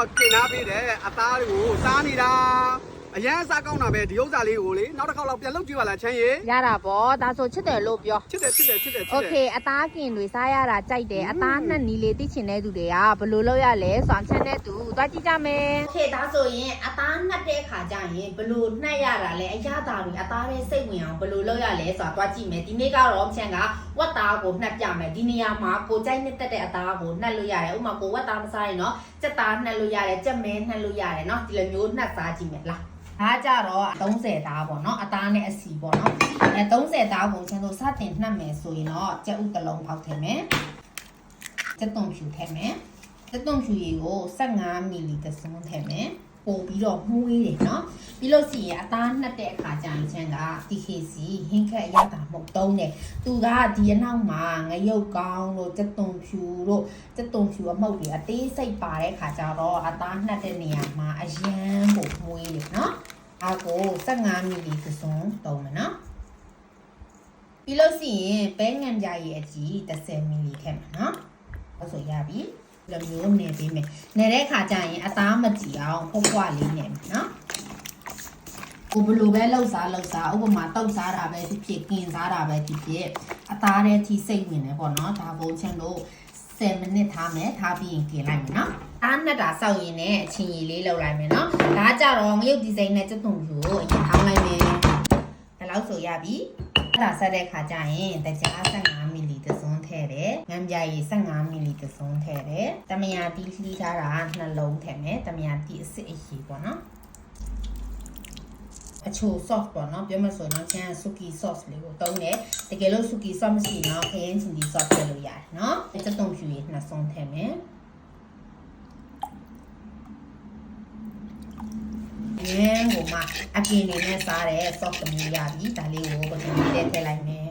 တော့တင်ထားပေးတယ်အသားတွေကိုစားနေတာ အရန်စားကောင်းတာပဲဒီဥစ္စာလေးကိုလေနောက်တစ်ခေါက်လောက်ပြန်လုပ်ကြည့်ပါလားချမ်းရေ ရတာပေါ့ဒါဆိုချစ်တယ်လို့ပြော ချစ်တယ်ချစ်တယ်ချစ်တယ်ချ โอ စ်တ เค ယ် အသားကင်တွေစားရတာကြိုက်တယ်အသားနှက်နီးလေးသိချင်တဲ့သူတွေကဘယ်လိုလုပ်ရလဲဆိုတော့ချန်တဲ့သူသွားကြည့်ကြမယ်โอเคဒါဆိုရင်အသားနှက်တဲ့ခါကျရင်ဘယ်လိုနှက်ရတာလဲအရသာတွေအသားရဲ့စိတ်ဝင်အောင်ဘယ်လိုလုပ်ရလဲဆိုတာသွားကြည့်မယ်ဒီနေ့ကတော့ချန်ကဝက်သားကိုနှက်ပြမယ်ဒီနေရာမှာကိုကြိုက်နှစ်တက်တဲ့အသားကိုနှက်လို့ရတယ်ဥပမာကိုဝက်သားမစားရင်တော့စက်သားနှက်လို့ရတယ်စက်မဲနှက်လို့ရတယ်เนาะဒီလိုမျိုးနှက်စားကြည့်မယ်လား ဒါကြတော့30သားပေါ့နော်အသားနဲ့အစီပေါ့နော်အဲ30သားကိုကျွန်တော်စတင်နှက်မယ်ဆိုရင်တော့ကြက်ဥတစ်လုံးပေါက်ထည့်မယ်ကြက်သွန်ဖြူထည့်မယ်ကြက်သွန်ဖြူရေကို15မီလီတစ်စွန်းထည့်မယ်ပို့ပြီးတော့မှုေးတယ်နော်ပြီးလို့ရှိရင်အသားနှက်တဲ့အခါကျရင်ချန်က TKC ဟင်းခက်ရတာမဟုတ်တုံးတယ်သူကဒီအနောက်မှာငရုတ်ကောင်းတို့ကြက်သွန်ဖြူတို့ကြက်သွန်ဖြူအမှုတ်တွေအသေးစိတ်ပါတဲ့အခါကျတော့အသားနှက်တဲ့နေရာမှာအရန်ကိုမှုေးတယ်နော် အကို15မီလီတစ်စုံတုံးမယ်နော်ပြီးလို့ရှိရင်ပဲငံပြာရည်အကြီး30မီလီထည့်မှာနော်အဲ့ဆိုရပြီဒီလိုမျိုးနေပေးမယ်နေတဲ့ခါကျရင်အသားမကြည့်အောင်ဖွားဖွားလေးနေမယ်နော်ကိုဘလိုပဲလှုပ်စားလှုပ်စားဥပမာတောက်စားတာပဲဖြစ်ဖြစ်กินစားတာပဲဖြစ်ဖြစ်အသားထဲထိစိတ်ဝင်တယ်ပေါ့နော်ဒါဘုံချင်လို့ 10မိနစ်ထားမယ်ထားပြီးရင်กินလိုက်မယ်နော်အားနဲ့တာစောက်ရင်လည်းအချင်းကြီးလေးလောက်လိုက်မယ်နော်ဒါကြတော့ငရုတ်ဒီဇိုင်းနဲ့စက်သွန်ဖြူကိုအရင်ထောင်းလိုက်မယ်ဒါလောက်ဆိုရပြီအဲ့ဒါဆက်တဲ့ခါကျရင်တကြား15မီလီတစ်စုံထည့်တယ်ငမ်းပြာရည်15မီလီတစ်စုံထည့်တယ်တမယာတီလှီးထားတာနှလုံးထည့်မယ်တမယာတီအစ်စ်အရည်ပေါ့နော်အချို sauce ပေါ့နော်ပြောမဆိုရင်တော့ကျန် suki sauce လေးကိုတုံးတယ်တကယ်လို့ suki sauce မရှိရင်တော့ခရမ်းချင်ဒီ sauce ထည့်လို့ရတယ်နော်စက်တုံ ဖြူရည်နှစ်စုံထည့်မယ်ရင်းကိုမှအကင်နေနဲ့စားတဲ့ sauce တစ်မျိုးရပြီဒါလေးကိုပထမလေးထည့်လိုက်မယ်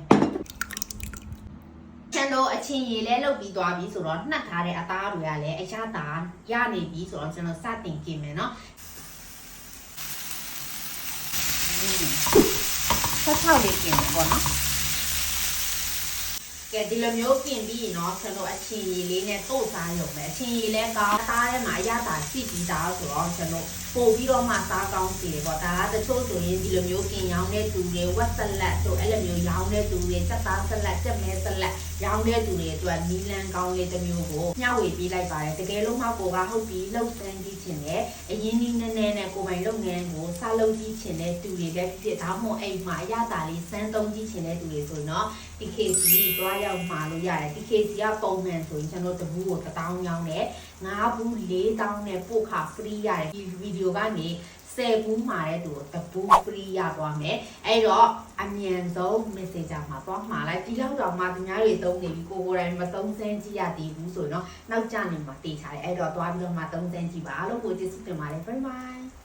ချန်တို့အချင်းရည်လဲလုတ်ပြီးသွားပြီဆိုတော့နှက်ထားတဲ့အသားတွေကလည်းအရသာရနေပြီဆိုတော့ကျွန်တော်စတင်กินမယ်เนาะ ဆက်ထောက်လေးกินတယ်ပေါ့နော် ကဲဒီလိုမျိုးกินပြီးရင်တော့ကျွန်တော်အချင်းရည်လေးနဲ့တို့စားရုံပဲအချင်းရည်လဲကောင်းသားထဲမှာအရသာရှိပြီးသားဆိုတော့ကျွန်တော်ပို့ပြီးတော့မှစားကောင်းစီတယ်ပေါ့ဒါကတချို့ဆိုရင်ဒီလိုမျိုးกินရောင်းတဲ့သူတွေဝက်ဆက်လက်တို့အဲ့လိုမျိုးရောင်းတဲ့သူတွေစက်သားဆက်လက်စက်မဲဆက်လက်ရောင်းတဲ့သူတွေအတွက်နီလန်ကောင်းလေးတစ်မျိုးကိုမျှဝေပေးလိုက်ပါတယ်တကယ်လို့မှကိုကဟုတ်ပြီလှုပ်ဆန်းကြည့်ချင်တယ်အရင်နီးနည်းနည်းနဲ့ကိုယ်ပိုင်လုပ်ငန်းကိုစလုပ်ကြည့်ချင်တဲ့သူတွေပဲဖြစ်ဒါမှမဟုတ်အိမ်မှာအရသာလေးစမ်းသုံးကြည့်ချင်တဲ့သူတွေဆိုရင်တော့ TKC တွား ရောက်မှာလို့ရတယ် TKC ကပုံမှန်ဆိုရင်ကျွန်တော်တဘူးကို1000ရောင်းတယ်9ဘူး4000နဲ့ပို့ခါ free ရတယ်ဒီဗီဒီယိုကနေ10ဘူးမှာတဲ့သူကိုတဘူး free ရသွားမယ်အဲ့တော့အမြန်ဆုံး messenger မှာသွားမှာလိုက်ဒီလောက်တော့မှသူများတွေသုံးနေပြီကိုကိုယ်တိုင်မသုံးစမ်းကြည့်ရသေးဘူးဆိုရင်တော့နောက်ကျနေမှာတေးချတယ်အဲ့တော့သွားပြီးတော့မှသုံးစမ်းကြည့်ပါလို့ကိုကျေးဇူးတင်ပါတယ် bye bye